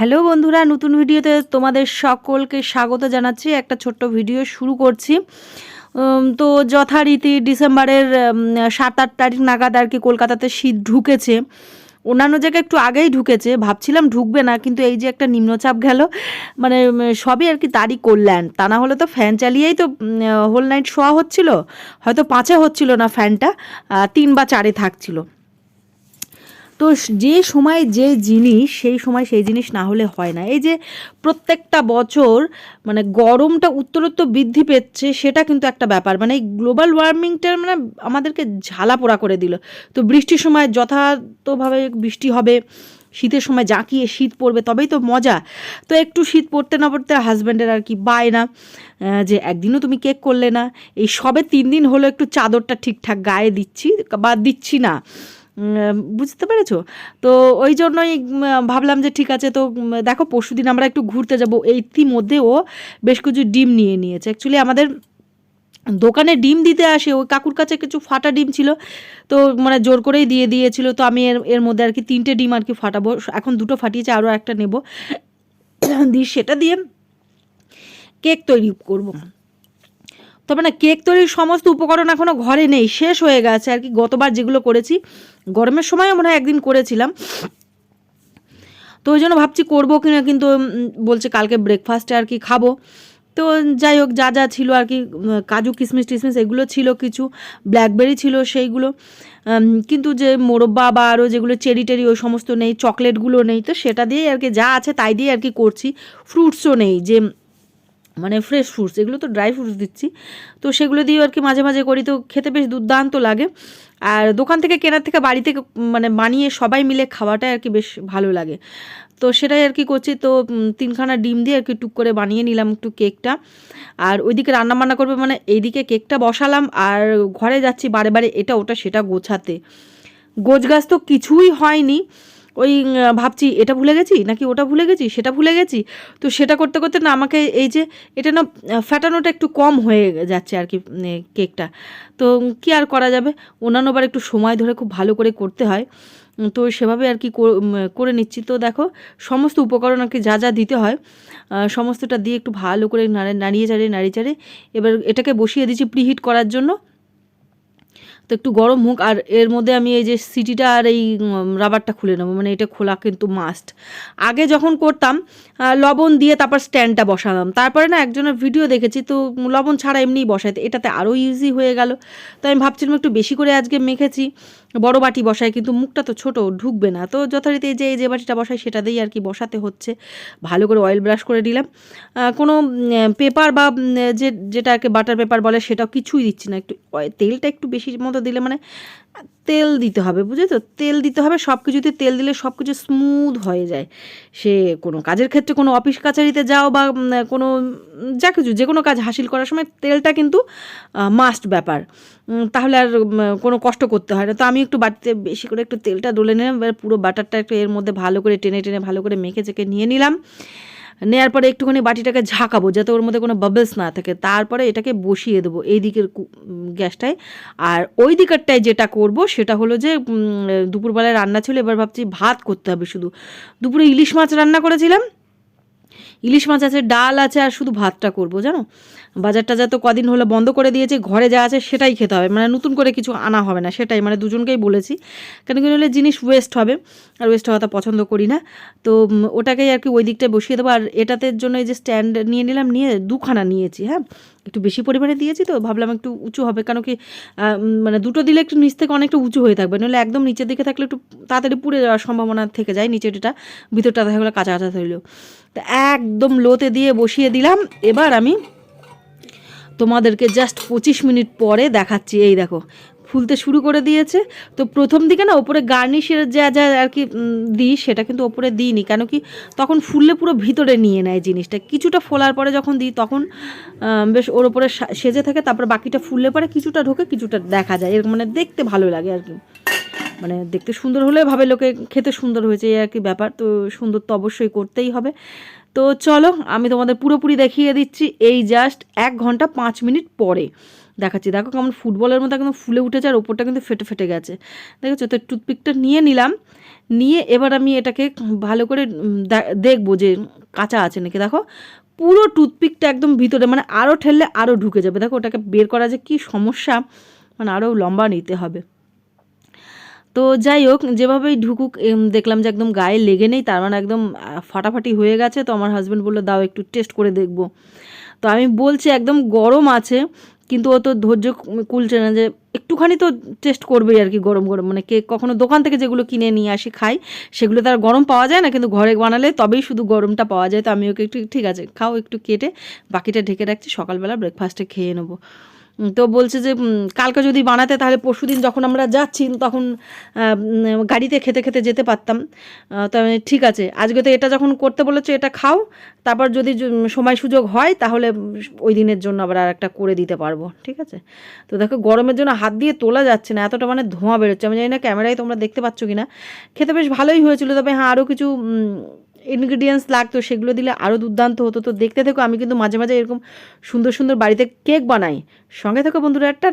Hello বন্ধুরা, নতুন ভিডিওতে তোমাদের সকলকে স্বাগত জানাচ্ছি। একটা ছোট্ট ভিডিও শুরু করছি। তো যথারীতি ডিসেম্বরের সাত আট তারিখ নাগাদ আর কি কলকাতাতে শীত ঢুকেছে। অন্যান্য জায়গায় একটু আগেই ঢুকেছে, ভাবছিলাম ঢুকবে না, কিন্তু এই যে একটা নিম্নচাপ গেল মানে সবই আর কি তারই কল্যাণ। তা না হলে তো ফ্যান চালিয়েই তো হোল নাইট শোয়া হচ্ছিল, হয়তো পাঁচে হচ্ছিল না ফ্যানটা তিন বা চারে থাকছিল। তো যে সময় যে জিনিস, সেই সময় সেই জিনিস না হলে হয় না। এই যে প্রত্যেকটা বছর মানে গরমটা উত্তরোত্তর বৃদ্ধি পেচ্ছে, সেটা কিন্তু একটা ব্যাপার। মানে এই গ্লোবাল ওয়ার্মিংটা মানে আমাদেরকে ঝালা পোড়া করে দিল। তো বৃষ্টির সময় যথাযথভাবে বৃষ্টি হবে, শীতের সময় জাঁকিয়ে শীত পড়বে, তবেই তো মজা। তো একটু শীত পড়তে না পড়তে হাজব্যান্ডের আর কি বায় না যে একদিনও তুমি কেক করলে না। এই সবে তিন দিন হলো একটু চাদরটা ঠিকঠাক গায়ে দিচ্ছি, বা দিচ্ছি না। বুঝতে পেরেছ? তো ওই জন্যই ভাবলাম যে ঠিক আছে, তো দেখো পরশুদিন আমরা একটু ঘুরতে যাব। ইতিমধ্যে ও বেশ কিছু ডিম নিয়ে নিয়েছে। অ্যাকচুয়ালি আমাদের দোকানে ডিম দিতে আসে, ওই কাকুর কাছে কিছু ফাটা ডিম ছিল, তো মানে জোর করেই দিয়ে দিয়েছিল, তো আমি এর এর মধ্যে আর কি তিনটে ডিম আর কি ফাটাবো। এখন দুটো ফাটিয়েছে আরও একটা নেব। দিয়ে সেটা দিয়ে কেক তৈরি করব। তবে না, কেক তৈরির সমস্ত উপকরণ এখনও ঘরে নেই, শেষ হয়ে গেছে। আর কি গতবার যেগুলো করেছি, গরমের সময়ও মনে হয় একদিন করেছিলাম। তো ওই জন্য ভাবছি করব কিনা কিন্তু বলছে কালকে ব্রেকফাস্টে আর কি খাব। তো যাই হোক, যা যা ছিল আর কি কাজু কিশমিশ টিশমিশ এগুলো ছিল কিছু ব্ল্যাকবেরি ছিল সেইগুলো। কিন্তু যে মোরব্বা বা আরও যেগুলো চেরি টেরি, ওই সমস্ত নেই চকলেটগুলো নেই। তো সেটা দিয়েই আর কি যা আছে তাই দিয়ে আর কি করছি। ফ্রুটসও নেই, যে মানে ফ্রেশ ফ্রুটস এগুলো তো ড্রাই ফ্রুটস দিচ্ছি। তো সেগুলো দিয়েও আর কি মাঝে মাঝে করি, তো খেতে বেশ দুর্দান্ত লাগে। আর দোকান থেকে কেনার থেকে বাড়ি থেকে মানে বানিয়ে সবাই মিলে খাওয়াটাই আর কি বেশ ভালো লাগে। তো সেটাই আর কি করছি, তো তিনখানা ডিম দিয়ে আর কি টুক করে বানিয়ে নিলাম একটু কেকটা। আর ওইদিকে রান্না বান্না করবে মানে এইদিকে কেকটা বসালাম, আর ঘরে যাচ্ছি বারে বারে এটা, ওটা, সেটা গোছাতে। গোছ গাছ তো কিছুই হয়নি। ওই ভাবছি, এটা ভুলে গেছি? নাকি ওটা ভুলে গেছি? সেটা ভুলে গেছি? তো সেটা করতে করতে না আমাকে এই যে, এটা না ফ্যাটানোটা একটু কম হয়ে যাচ্ছে আর কি কেকটা। তো কি আর করা যাবে? অন্যান্যবার একটু সময় ধরে খুব ভালো করে করতে হয়। তো সেভাবে আর কি কর- নিচ্ছি। তো দেখো, সমস্ত উপকরণ আর কি যা যা দিতে হয় সমস্তটা দিয়ে একটু ভালো করে নাড়ে, নাড়িয়ে চাড়িয়ে নাড়িয়ে চাড়িয়ে, এবার এটাকে বসিয়ে দিচ্ছি প্রিহিট করার জন্য। তো একটু গরম হোক, আর এর মধ্যে আমি এই যে সিটিটা আর এই রাবারটা খুলে নেব মানে এটা খোলা কিন্তু মাস্ট আগে যখন করতাম লবণ দিয়ে তারপর স্ট্যান্ডটা বসালাম। তারপরে না একজনের ভিডিও দেখেছি, তো লবণ ছাড়া এমনিই বসাইতে, এটাতে আরও ইজি হয়ে গেল। তো আমি ভাবছিলাম একটু বেশি করে আজকে মেখেছি। বড় বাটি বসায়, কিন্তু মুখটা তো ছোট, ঢুকবে না। তো যথারীতি যে যে বাটিটা বসায় সেটা দিয়েই আর কি বসাতে হচ্ছে। ভালো করে অয়েল ব্রাশ করে দিলাম কোনো পেপার বা যে যেটা আর কি বাটার পেপার বলে, সেটাও কিছুই দিচ্ছি না। একটু তেলটা একটু বেশি মতো দিলে মানে তেল দিতে হবে, বুঝলি তো? তেল দিতে হবে সব কিছুতে তেল দিলে সব কিছু স্মুথ হয়ে যায়। সে কোনো কাজের ক্ষেত্রে কোনো অফিস কাছারিতে যাও বা কোনো যা কিছু, যে কোনো কাজ হাসিল করার সময় তেলটা কিন্তু মাস্ট ব্যাপার। তাহলে আর কোনো কষ্ট করতে হয় না। তো আমি একটু বাটিতে বেশি করে একটু তেলটা ডলে নিলাম, এবার পুরো বাটারটা একটু এর মধ্যে ভালো করে টেনে টেনে ভালো করে মেখে চেখে নিয়ে নিলাম। নেওয়ার পরে একটুখানি বাটিটাকে ঝাঁকাবো, যাতে ওর মধ্যে কোনো বাবলস না থাকে। তারপরে এটাকে বসিয়ে দেবো এই দিকের গ্যাসটায়। আর ওই দিকেরটায় যেটা করব, সেটা হলো যে দুপুরবেলায় রান্না ছিল, এবার ভাবছি ভাত করতে হবে শুধু। দুপুরে ইলিশ মাছ রান্না করেছিলাম ইলিশ মাছ আছে, ডাল আছে, আর শুধু ভাতটা করব, জানো? বাজার টাজার তো কদিন হলো বন্ধ করে দিয়েছে, ঘরে যা আছে সেটাই খেতে হবে। মানে নতুন করে কিছু আনা হবে না, সেটাই। মানে দুজনকেই বলেছি। কেন কি হলে জিনিস ওয়েস্ট হবে, আর ওয়েস্ট হওয়াটা পছন্দ করি না। তো ওটাকেই আর কি ওই দিকটায় বসিয়ে দেবো। আর এটাতে জন্য এই যে স্ট্যান্ড নিয়ে নিলাম, নিয়ে দুখানা নিয়েছি হ্যাঁ? একটু বেশি পরিমাণে দিয়েছি তো, ভাবলাম একটু উঁচু হবে কেন কি মানে দুটো দিলে একটু নিচ থেকে অনেকটা উঁচু হয়ে থাকবে নাহলে একদম নিচের দিকে থাকলে একটু তাড়াতাড়ি পুড়ে যাওয়ার সম্ভাবনা থেকে যায় নিচেরটা ভিতরটা থাকলে কাঁচা কাঁচা থাকল তো একদম লোতে দিয়ে বসিয়ে দিলাম, এবার আমি তোমাদেরকে জাস্ট পঁচিশ মিনিট পরে দেখাচ্ছি, এই দেখো ফুলতে শুরু করে দিয়েছে। তো প্রথম দিকে না ওপরে গার্নিশের যা যা আর কি দিই সেটা কিন্তু ওপরে দিইনি। কেন কি তখন ফুললে পুরো ভিতরে নিয়ে নেয় জিনিসটা। কিছুটা ফোলার পরে যখন দিই তখন বেশ ওর ওপরে সেজে থাকে, তারপর বাকিটা ফুললে পরে কিছুটা ঢোকে, কিছুটা দেখা যায়। এরকম মানে দেখতে ভালো লাগে আর কি। মানে দেখতে সুন্দর হলে ভাবে লোকে খেতে সুন্দর হয়েছে, এই আর কি ব্যাপার। তো সুন্দর তো অবশ্যই করতেই হবে। তো চলো আমি তোমাদের পুরোপুরি দেখিয়ে দিচ্ছি। এই জাস্ট এক ঘণ্টা পাঁচ মিনিট পরে। দেখাচ্ছি। দেখো কেমন ফুটবলের মতো একদম ফুলে উঠেছে আর ওপরটা কিন্তু ফেটে ফেটে গেছে। দেখেছ? তো টুথপিকটা নিয়ে নিলাম। নিয়ে এবার আমি এটাকে ভালো করে দেখব যে কাঁচা আছে নাকি। দেখো, পুরো টুথপিকটা একদম ভিতরে মানে আরও ঠেললে আরও ঢুকে যাবে। দেখো, ওটাকে বের করা যে কী সমস্যা মানে আরও লম্বা নিতে হবে। তো যাই হোক, যেভাবেই ঢুকুক দেখলাম যে একদম গায়ে লেগে নেই, তার মানে একদম ফাটাফাটি হয়ে গেছে। তো আমার হাজব্যান্ড বলল, দাও, একটু টেস্ট করে দেখব। তো আমি বলছি, একদম গরম আছে। কিন্তু ও তো ধৈর্য কুলছে না যে একটুখানি তো টেস্ট করবেই আর কি গরম গরম। মানে কে কখনো দোকান থেকে যেগুলো কিনে নিয়ে আসি খাই সেগুলো তার গরম পাওয়া যায় না, কিন্তু ঘরে বানালে তবেই শুধু গরমটা পাওয়া যায়। তো আমি ওকে একটু ঠিক আছে, খাও একটু কেটে বাকিটা ঢেকে রাখছি, সকালবেলা ব্রেকফাস্টে খেয়ে নেব। তো বলছে যে কালকে যদি বানাতে, তাহলে পরশুদিন যখন আমরা যাচ্ছি, তখন গাড়িতে খেতে খেতে যেতে পারতাম। তো ঠিক আছে, আজকে তো এটা যখন করতে বলেছে, এটা খাও। তারপর যদি সময় সুযোগ হয়, তাহলে ওই দিনের জন্য আবার আর একটা করে দিতে পারব, ঠিক আছে? তো দেখো, গরমের জন্য হাত দিয়ে তোলা যাচ্ছে না, এতটা মানে ধোঁয়া বেরোচ্ছে। আমি জানি না, ক্যামেরায় তোমরা দেখতে পাচ্ছ কি না খেতে বেশ ভালোই হয়েছিল, তবে হ্যাঁ আরও কিছু ইনগ্রিডিয়েন্টস লাগতো, সেগুলো দিলে আরও দুর্দান্ত হতো। তো দেখতে থেকো, আমি কিন্তু মাঝে মাঝে এরকম সুন্দর সুন্দর বাড়িতে কেক বানাই। সঙ্গে থেকো বন্ধুরা একটা